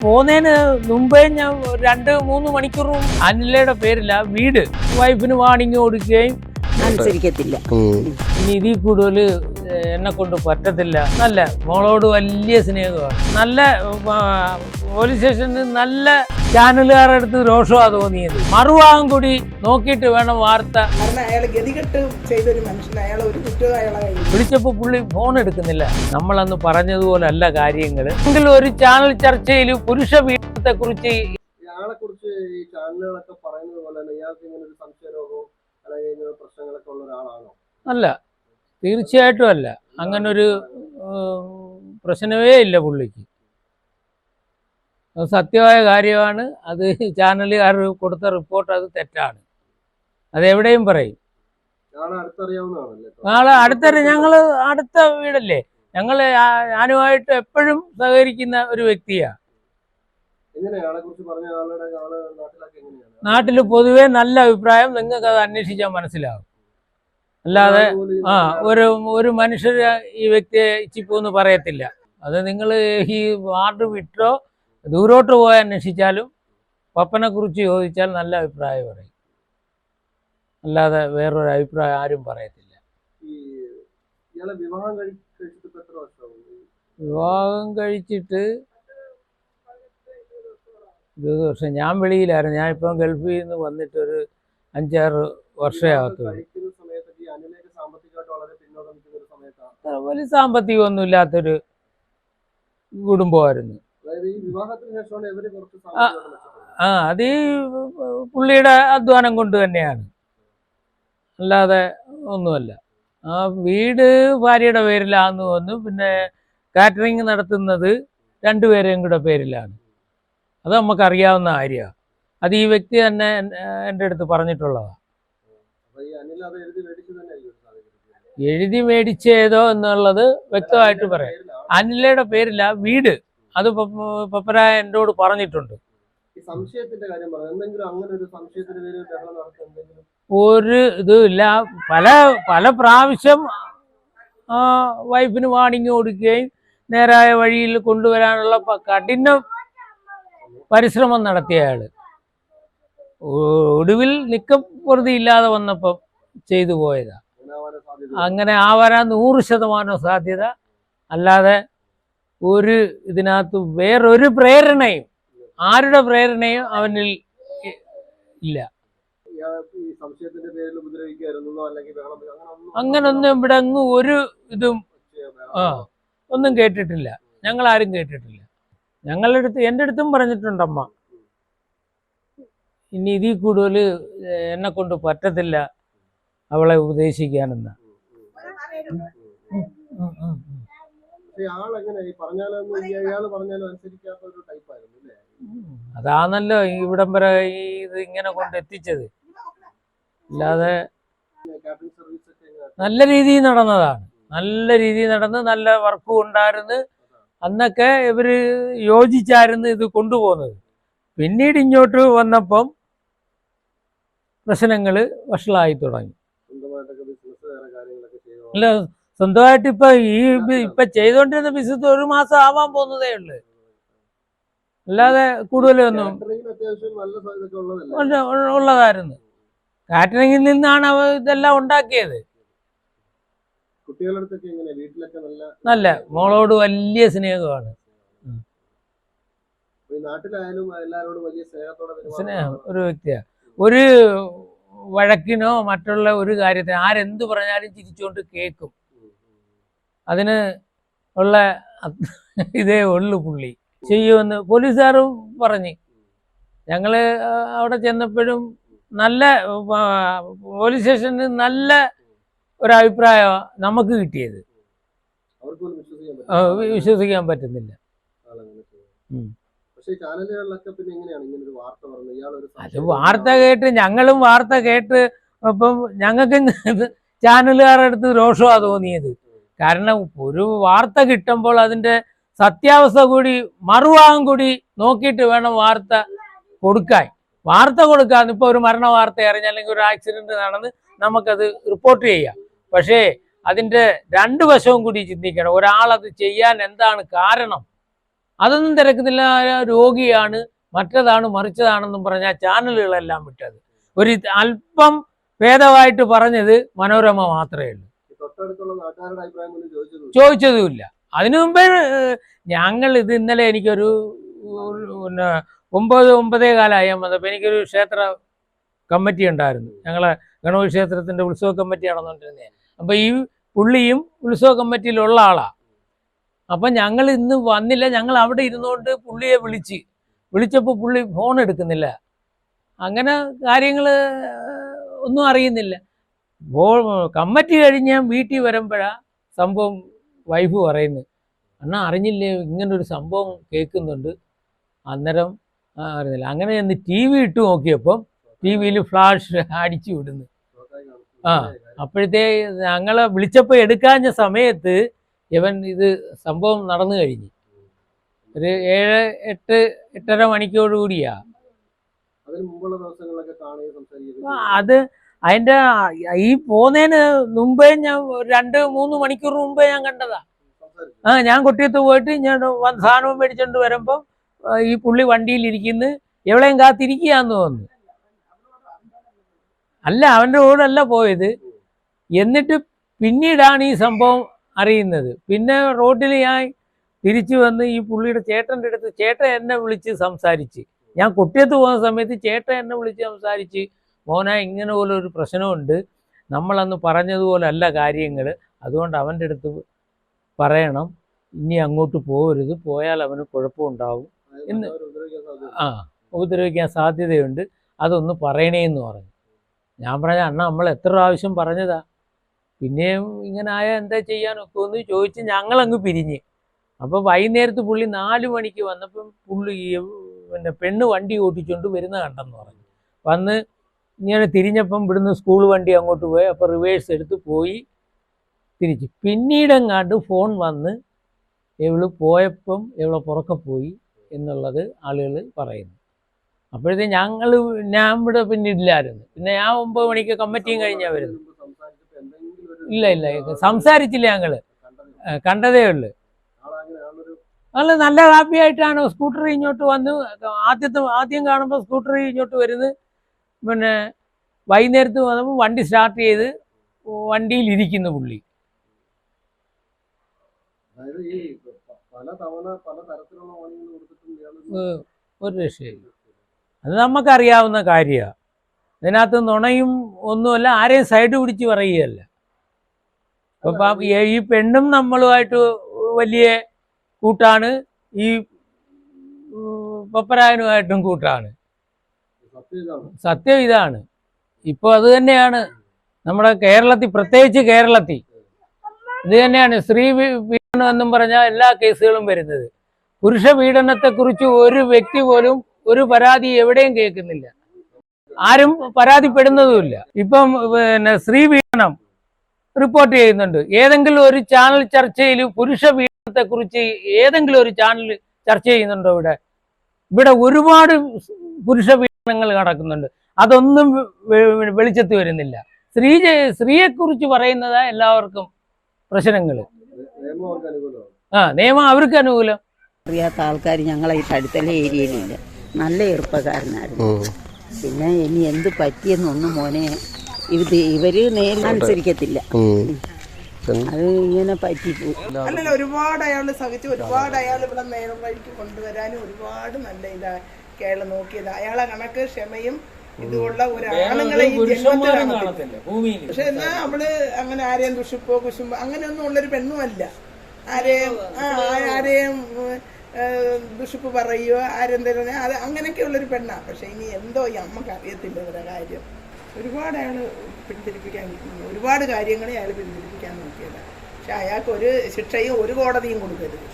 പോകുന്നതിന് മുമ്പേ ഞാൻ രണ്ട് മൂന്ന് മണിക്കൂറും അനിലയുടെ പേരില്ല വീട്. വൈഫിന് വാണിങ് കൊടുക്കുകയും അനുസരിക്കത്തില്ല. ഇനി ഇതിൽ കൂടുതൽ എന്നെ കൊണ്ട് പറ്റത്തില്ല. നല്ല മോളോട് വലിയ സ്നേഹമാണ്. നല്ല പോലീസ് സ്റ്റേഷനിൽ നല്ല ചാനലുകാരുടെ അടുത്ത് രോഷമാണ് തോന്നിയത്. മറുഭാഗം കൂടി നോക്കിയിട്ട് വേണം വാർത്ത. വിളിച്ചപ്പോ അയാൾ ഗതികെട്ട് ചെയ്തൊരു മനുഷ്യൻ അയാൾ ഒരു കുറ്റവും അയാളെ വിളിച്ചപ്പോൾ പുള്ളി ഫോൺ എടുക്കുന്നില്ല. നമ്മൾ നമ്മളന്ന് പറഞ്ഞതുപോലല്ല കാര്യങ്ങൾ എങ്കിലും ഒരു ചാനൽ ചർച്ചയിൽ പുരുഷ വീട്ടത്തെ കുറിച്ച് ഇയാളെ കുറിച്ച് ഈ ചാനലുകളൊക്കെ പറയുന്നത് പോലെ തന്നെ ഇയാൾക്ക് ഇങ്ങനെ ഒരു സംശയരോഗവും അല്ലെങ്കിൽ ഇങ്ങനെ പ്രശ്നങ്ങളൊക്കെ ഉള്ള ഒരാളാണോ അല്ല തീർച്ചയായിട്ടും അല്ല. അങ്ങനൊരു പ്രശ്നമേ ഇല്ല പുള്ളിക്ക്. സത്യമായ കാര്യമാണ്. അത് ചാനലുകാർ കൊടുത്ത റിപ്പോർട്ട് അത് തെറ്റാണ്. അതെവിടെയും പറയും? നാളെ അടുത്ത ഞങ്ങൾ അടുത്ത വീടല്ലേ? ഞങ്ങൾ ഞാനുമായിട്ട് എപ്പോഴും സഹകരിക്കുന്ന ഒരു വ്യക്തിയാ. നാട്ടിൽ പൊതുവേ നല്ല അഭിപ്രായം. നിങ്ങൾക്ക് അത് അന്വേഷിച്ചാൽ മനസ്സിലാവും. അല്ലാതെ ആ ഒരു ഒരു മനുഷ്യർ ഈ വ്യക്തിയെ ഇച്ചിപ്പോന്ന് പറയത്തില്ല. അത് നിങ്ങൾ ഈ വാർഡ് വിട്ടോ ദൂരോട്ട് പോയി അന്വേഷിച്ചാലും പപ്പനെ കുറിച്ച് ചോദിച്ചാൽ നല്ല അഭിപ്രായം പറയും. അല്ലാതെ വേറൊരു അഭിപ്രായം ആരും പറയത്തില്ല. വിവാഹം കഴി കഴിച്ചിട്ട് ഇപ്പൊ വിവാഹം കഴിച്ചിട്ട് ഇരുപത് വർഷം. ഞാൻ വെളിയിലായിരുന്നു. ഞാൻ ഇപ്പം ഗൾഫിൽ നിന്ന് വന്നിട്ടൊരു അഞ്ചാറ് വർഷമേ ആകത്തുള്ളൂ. വലിയ സാമ്പത്തികമൊന്നും ഇല്ലാത്തൊരു കുടുംബമായിരുന്നു. ആ അത് ഈ പുള്ളിയുടെ അധ്വാനം കൊണ്ട് തന്നെയാണ്. അല്ലാതെ ഒന്നുമല്ല. ആ വീട് ഭാര്യയുടെ പേരിലാന്ന് വന്നു. പിന്നെ കാറ്ററിംഗ് നടത്തുന്നത് രണ്ടുപേരെയും കൂടെ പേരിലാണ്. അത് നമുക്ക് അറിയാവുന്ന കാര്യമാണ്. അത് ഈ വ്യക്തി തന്നെ എൻ- എന്റെ അടുത്ത് പറഞ്ഞിട്ടുള്ളതാണ് അപ്പൊ ഈ അനിൽ അത് എഴുതി മേടിച്ചേതോ എന്നുള്ളത് വ്യക്തമായിട്ട് പറയാം. അനിലയുടെ പേരില്ല വീട്. അത് പപ്പ- പപ്പരായ എന്നോട് പറഞ്ഞിട്ടുണ്ട്. ഒരു ഇതും ഇല്ല. പല പല പ്രാവശ്യം വൈഫിന് വാണിങ് കൊടുക്കുകയും നേരായ വഴിയിൽ കൊണ്ടുവരാനുള്ള കഠിന പരിശ്രമം നടത്തിയ അയാൾ ഒടുവിൽ നിക്കപ്പൊറുതി ഇല്ലാതെ വന്നപ്പം ചെയ്തു പോയതാ. ഉണ്ടാവാനുള്ള സാധ്യത അങ്ങനെ ആവാനാ നൂറ് ശതമാനം സാധ്യത. അല്ലാതെ ഒരു ഇതിനകത്ത് വേറൊരു പ്രേരണയും ആരുടെ പ്രേരണയും അവനിൽ ഇല്ല. അങ്ങനൊന്നും ഇവിടെ അങ്ങ് ഒരു ഇതും ആ ഒന്നും കേട്ടിട്ടില്ല. ഞങ്ങൾ ആരും കേട്ടിട്ടില്ല. ഞങ്ങളുടെ അടുത്ത് എന്റെ അടുത്തും പറഞ്ഞിട്ടുണ്ട് അമ്മ ഇനി ഇതിൽ കൂടുതൽ എന്നെ കൊണ്ട് പറ്റത്തില്ല അവളെ ഉപദേശിക്കാനെന്ന്. അതാണല്ലോ ഈ ഇവിടം വരെ ഈ ഇത് ഇങ്ങനെ കൊണ്ട് എത്തിച്ചത്. അല്ലാതെ നല്ല രീതിയിൽ നടന്നതാണ്. നല്ല രീതിയിൽ നടന്ന് നല്ല വർക്കും ഉണ്ടായിരുന്നു. അന്നൊക്കെ ഇവർ യോജിച്ചായിരുന്നു ഇത് കൊണ്ടുപോകുന്നത്. പിന്നീട് ഇങ്ങോട്ട് വന്നപ്പം പ്രശ്നങ്ങൾ വഷളായി തുടങ്ങി സ്വന്തമായിട്ടൊക്കെ ബിസിനസ് വേറെ കാര്യങ്ങളൊക്കെ ചെയ്തോ അല്ല സ്വന്തമായിട്ട് ഇപ്പൊ ഈ ഇപ്പൊ ചെയ്തോണ്ടിരുന്ന ബിസിനസ് ഒരു മാസം ആവാൻ പോകുന്നതേ ഉള്ളു. അല്ലാതെ കൂടുതലൊന്നും ഉള്ളതായിരുന്നു. കാറ്ററിംഗിൽ നിന്നാണ് അവ ഇതെല്ലാം ഉണ്ടാക്കിയത്. നല്ല മോളോട് വലിയ സ്നേഹമാണ്. സ്നേഹം ഒരു വ്യക്തിയാണ് ഒരു വഴക്കിനോ മറ്റുള്ള ഒരു കാര്യത്തിന് ആരെന്ത് പറഞ്ഞാലും ചിരിച്ചുകൊണ്ട് കേൾക്കും. അതിന് ഉള്ള ഇതേ ഉള്ളു പുള്ളി. ചെയ്യുമെന്ന് പോലീസുകാരും പറഞ്ഞ്. ഞങ്ങൾ അവിടെ ചെന്നപ്പോഴും നല്ല പോലീസ് സ്റ്റേഷനിൽ നല്ല ഒരു അഭിപ്രായമാണ് നമുക്ക് കിട്ടിയത്. വിശ്വസിക്കാൻ പറ്റുന്നില്ല. പക്ഷേ ഈ ചാനലുകളിലൊക്കെ പിന്നെ എങ്ങനെയാണ് ഇങ്ങനെ ഒരു വാർത്ത പറഞ്ഞത് ഇയാളൊരു അത് വാർത്ത കേട്ട് ഞങ്ങളും വാർത്ത കേട്ട് അപ്പം ഞങ്ങൾക്ക് ചാനലുകാരുടെ അടുത്ത് രോഷമാണ് തോന്നിയത്. കാരണം ഒരു വാർത്ത കിട്ടുമ്പോൾ അതിന്റെ സത്യാവസ്ഥ കൂടി മറുഭാഗം കൂടി നോക്കിയിട്ട് വേണം വാർത്ത കൊടുക്കാൻ. വാർത്ത കൊടുക്കാൻ ഇപ്പോൾ ഒരു മരണ വാർത്ത അറിഞ്ഞ അല്ലെങ്കിൽ ഒരു ആക്സിഡന്റ് നടന്ന് നമുക്കത് റിപ്പോർട്ട് ചെയ്യാം. പക്ഷേ അതിന്റെ രണ്ട് വശവും കൂടി ചിന്തിക്കണം. ഒരാളത് ചെയ്യാൻ എന്താണ് കാരണം? അതൊന്നും തിരക്കുന്നില്ല. രോഗിയാണ്. മറ്റതാണ് മറിച്ചതാണെന്നും പറഞ്ഞ ചാനലുകളെല്ലാം വിട്ടത്. ഒരു അല്പം ഭേദമായിട്ട് പറഞ്ഞത് മനോരമ മാത്രമേ ഉള്ളൂ. ചോദിച്ചതുമില്ല. അതിനു മുമ്പേ ഞങ്ങൾ ഇത് ഇന്നലെ എനിക്കൊരു പിന്നെ ഒമ്പത് ഒമ്പതേ കാലമായി വന്നപ്പോൾ എനിക്കൊരു ക്ഷേത്ര കമ്മിറ്റി ഉണ്ടായിരുന്നു. ഞങ്ങളെ ഗണപതി ക്ഷേത്രത്തിന്റെ ഉത്സവ കമ്മിറ്റി നടന്നുകൊണ്ടിരുന്നത് അപ്പോൾ ഈ പുള്ളിയും ഉത്സവ കമ്മിറ്റിയിലുള്ള ആളാ. അപ്പൊ ഞങ്ങൾ ഇന്ന് വന്നില്ല. ഞങ്ങൾ അവിടെ ഇരുന്നുകൊണ്ട് പുള്ളിയെ വിളിച്ച്. വിളിച്ചപ്പോൾ പുള്ളി ഫോൺ എടുക്കുന്നില്ല. അങ്ങനെ കാര്യങ്ങൾ ഒന്നും അറിയുന്നില്ല. കമ്മിറ്റി കഴിഞ്ഞ് വീട്ടിൽ വരുമ്പോഴാ സംഭവം വൈഫ് പറയുന്നത്. അണ്ണാ അറിഞ്ഞില്ലേ? ഇങ്ങനൊരു സംഭവം കേൾക്കുന്നുണ്ട്. അന്നേരം അറിഞ്ഞില്ല. അങ്ങനെ ഞാൻ ടി വി ഇട്ട് നോക്കിയപ്പം ടി വിയിൽ ഫ്ലാഷ് അടിച്ചു വിടുന്നു. ആ. അപ്പോഴത്തെ ഞങ്ങളെ വിളിച്ചപ്പോൾ എടുക്കാഞ്ഞ സമയത്ത് ഇവൻ ഇത് സംഭവം നടന്നു കഴിഞ്ഞു. ഒരു ഏഴ് എട്ട് എട്ടര മണിക്കോടുകൂടിയാ അത് അതിന്റെ ഈ പോന്നതിന് മുമ്പേ ഞാൻ രണ്ട് മൂന്ന് മണിക്കൂർ മുമ്പേ ഞാൻ കണ്ടതാ. ആ ഞാൻ കൊട്ടിയത്ത് പോയിട്ട് ഞാൻ സാധനവും മേടിച്ചോണ്ട് വരുമ്പം ഈ പുള്ളി വണ്ടിയിൽ ഇരിക്കുന്നു. എവിടെയും കാത്തിരിക്കുകയാന്ന് തോന്നുന്നു. അല്ല അവന്റെ കൂടെ അല്ല പോയത്. എന്നിട്ട് പിന്നീടാണ് ഈ സംഭവം അറിയുന്നത്. പിന്നെ റോഡിൽ ഞാൻ തിരിച്ചു വന്ന് ഈ പുള്ളിയുടെ ചേട്ടന്റെ അടുത്ത് ചേട്ടൻ എന്നെ വിളിച്ച് സംസാരിച്ച്. ഞാൻ കൊട്ടിയത്ത് പോകുന്ന സമയത്ത് ചേട്ടൻ എന്നെ വിളിച്ച് സംസാരിച്ച് മോന ഇങ്ങനെ പോലെ ഒരു പ്രശ്നമുണ്ട്. നമ്മളന്ന് പറഞ്ഞതുപോലെ അല്ല കാര്യങ്ങൾ അതുകൊണ്ട് അവന്റെ അടുത്ത് പറയണം. ഇനി അങ്ങോട്ട് പോകരുത് പോയാൽ അവന് കുഴപ്പമുണ്ടാവും. സാധ്യത ആ ഉപദ്രവിക്കാൻ സാധ്യതയുണ്ട്. അതൊന്ന് പറയണേന്ന് പറഞ്ഞു. ഞാൻ പറഞ്ഞ അണ്ണ നമ്മൾ എത്ര പ്രാവശ്യം പറഞ്ഞതാ? പിന്നെയും ഇങ്ങനെ ആയ എന്താ ചെയ്യാനൊക്കെ ഒന്ന് ചോദിച്ച് ഞങ്ങളങ്ങ് പിരിഞ്ഞ്. അപ്പോൾ വൈകുന്നേരത്ത് പുള്ളി നാല് മണിക്ക് വന്നപ്പം പുള്ളി പിന്നെ പെണ്ണ് വണ്ടി ഓട്ടിച്ചുകൊണ്ട് വരുന്ന കണ്ടെന്ന് പറഞ്ഞു. വന്ന് ഇങ്ങനെ തിരിഞ്ഞപ്പം ഇവിടുന്ന് സ്കൂൾ വണ്ടി അങ്ങോട്ട് പോയി. അപ്പോൾ റിവേഴ്സ് എടുത്ത് പോയി തിരിച്ച്. പിന്നീടെങ്ങാണ്ട് ഫോൺ വന്ന് ഇവൾ പോയപ്പം ഇവളെ പുറക്കെ പോയി എന്നുള്ളത് ആളുകൾ പറയുന്നു. അപ്പോഴത്തെ ഞങ്ങൾ ഞാൻ ഇവിടെ പിന്നെ ഇല്ലായിരുന്നു. പിന്നെ ഞാൻ ഒമ്പത് മണിക്ക് കമ്മിറ്റിയും കഴിഞ്ഞാൽ വരുന്നത് മുമ്പ് സംസാരിച്ചപ്പോൾ എന്തെങ്കിലും ഒരു ഇല്ല ഇല്ല. സംസാരിച്ചില്ല ഞങ്ങൾ. കണ്ടത് ഉള്ളു. നല്ല ഹാപ്പി ആയിട്ടാണ് സ്കൂട്ടർ ഇങ്ങോട്ട് വന്ന്. ആദ്യത്തെ ആദ്യം കാണുമ്പോൾ സ്കൂട്ടർ ഇങ്ങോട്ട് വരുന്നത്. പിന്നെ വൈകുന്നേരത്ത് വന്നപ്പോൾ വണ്ടി സ്റ്റാർട്ട് ചെയ്ത് വണ്ടിയിൽ ഇരിക്കുന്നു പുള്ളി ഒരു രക്ഷയില്ല. അത് നമുക്കറിയാവുന്ന കാര്യമാണ് ഇതിനകത്ത് നുണയും ഒന്നുമല്ല ആരെയും സൈഡ് പിടിച്ച് പറയുകയല്ല. ഇപ്പൊ പാ- ഈ- പെണ്ണും നമ്മളുമായിട്ട് വലിയ കൂട്ടാണ്. ഈ പപ്പരായനുമായിട്ടും കൂട്ടാണ്. സത്യം ഇതാണ്. ഇപ്പോൾ അത് തന്നെയാണ്. നമ്മുടെ കേരളത്തിൽ പ്രത്യേകിച്ച് കേരളത്തിൽ. ഇത് തന്നെയാണ് സ്ത്രീ പീഡനം എന്നും പറഞ്ഞാൽ എല്ലാ കേസുകളും വരുന്നത്. പുരുഷ പീഡനത്തെക്കുറിച്ച് ഒരു വ്യക്തി പോലും ഒരു പരാതി എവിടെയും കേൾക്കുന്നില്ല. ആരും പരാതിപ്പെടുന്നതുമില്ല. ഇപ്പം പിന്നെ സ്ത്രീ പീഡനം റിപ്പോർട്ട് ചെയ്യുന്നുണ്ട്. ഏതെങ്കിലും ഒരു ചാനൽ ചർച്ചയിൽ പുരുഷ പീഡനത്തെക്കുറിച്ച് ഏതെങ്കിലും ഒരു ചാനൽ ചർച്ച ചെയ്യുന്നുണ്ടോ ഇവിടെ? ഇവിടെ ഒരുപാട് പുരുഷ പീഡനങ്ങൾ നടക്കുന്നുണ്ട്. അതൊന്നും വെളിച്ചത്ത് വരുന്നില്ല. സ്ത്രീ സ്ത്രീയെക്കുറിച്ച് പറയുന്നതാ എല്ലാവർക്കും പ്രശ്നങ്ങൾ ആ നിയമം അവർക്ക് അനുകൂലം. അറിയാത്ത ആൾക്കാർ ഞങ്ങളെ ഈ അടുത്തുള്ള ഏരിയയിലില്ല നല്ല ചെറുപ്പക്കാരനായിരുന്നു. പിന്നെ ഇനി എന്ത് പറ്റിയെന്നൊന്നും മോനെ ഇത് ഇവർ നേരിൽ അനുസരിക്കത്തില്ല. അത് ഇങ്ങനെ പറ്റി അല്ലല്ല ഒരുപാട് അയാൾ സഹിച്ച് ഒരുപാട് അയാൾ ഇവിടെ നേരം വഴിക്ക് കൊണ്ടുവരാനും ഒരുപാട് നല്ല ഇതാ കേരള നോക്കിയത്. അയാളെ കണക്ക് ക്ഷമയും ഇതുള്ള ഒരാണുങ്ങളെ ഈ ജന്മത്തിൽ പക്ഷെ എന്നാ അവൾ അങ്ങനെ ആരെയും ദുഷിപ്പോ കുശുമ്പോ അങ്ങനെയൊന്നും ഉള്ളൊരു പെണ്ണുമല്ല. ആരെയും ആരെയും ദുഷിപ്പ് പറയുകയോ ആരെന്തെങ്കിലും അത് അങ്ങനെയൊക്കെ ഉള്ളൊരു പെണ്ണാ. പക്ഷെ ഇനി എന്തോ ഈ അമ്മയ്ക്ക് അറിയത്തില്ല ഇവരുടെ കാര്യം. ഒരുപാട് അയാൾ പിന്തിരിപ്പിക്കാൻ ഒരുപാട് കാര്യങ്ങളെ അയാൾ പിന്തിരിപ്പിക്കാൻ നോക്കിയത്. പക്ഷെ അയാൾക്ക് ഒരു ശിക്ഷയും ഒരു കോടതിയും കൊടുക്കരുത്.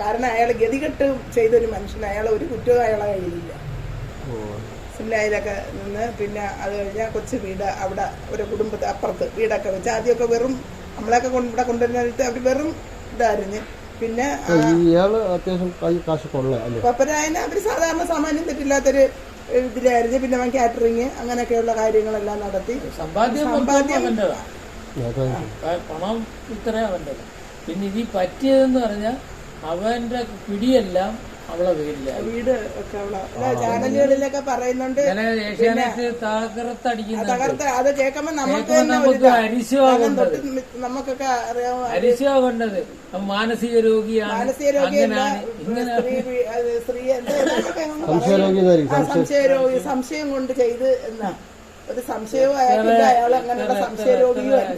കാരണം അയാൾ ഗതികെട്ട് ചെയ്തൊരു മനുഷ്യൻ അയാൾ ഒരു കുറ്റവും അയാളെ കയ്യിലില്ല. സിംലയിലൊക്കെ നിന്ന് പിന്നെ അത് കഴിഞ്ഞാൽ കൊച്ചു വീട് അവിടെ ഒരു കുടുംബത്തെ അപ്പുറത്ത് വീടൊക്കെ വെച്ച് ആദ്യമൊക്കെ വെറും നമ്മളെയൊക്കെ കൊണ്ട് ഇവിടെ കൊണ്ടുവരുന്നിടത്ത് അവർ വെറും ഇതായിരുന്നു. പിന്നെ അത്യാവശ്യം അവർ സാധാരണ സാമാന്യം തെറ്റില്ലാത്തൊരു ഇതിലായിരുന്നു. പിന്നെ അവൻ കാറ്ററിങ് അങ്ങനെയൊക്കെയുള്ള കാര്യങ്ങളെല്ലാം നടത്തി. സമ്പാദ്യം സമ്പാദ്യം അവന്റെതാ. പണം ഇത്ര അവന്റെ പിന്നെ ഇനി പറ്റിയതെന്ന് പറഞ്ഞാൽ അവന്റെ പിടിയെല്ലാം അവളെ വീട് ഒക്കെ ചാനലുകളിലൊക്കെ പറയുന്നുണ്ട്. തകർത്ത അത് കേൾക്കുമ്പോ നമുക്ക് നമുക്കൊക്കെ അറിയാം അരിശമാ കൊണ്ടത് അവൻ മാനസിക രോഗിയാണ്. മാനസിക രോഗിയാണ് സ്ത്രീ എന്താ? സംശയരോഗി സംശയം കൊണ്ട് ചെയ്ത് എന്നാ. ഒരു സംശയവും അയാൾ അങ്ങനെയുള്ള സംശയരോഗിയും അല്ല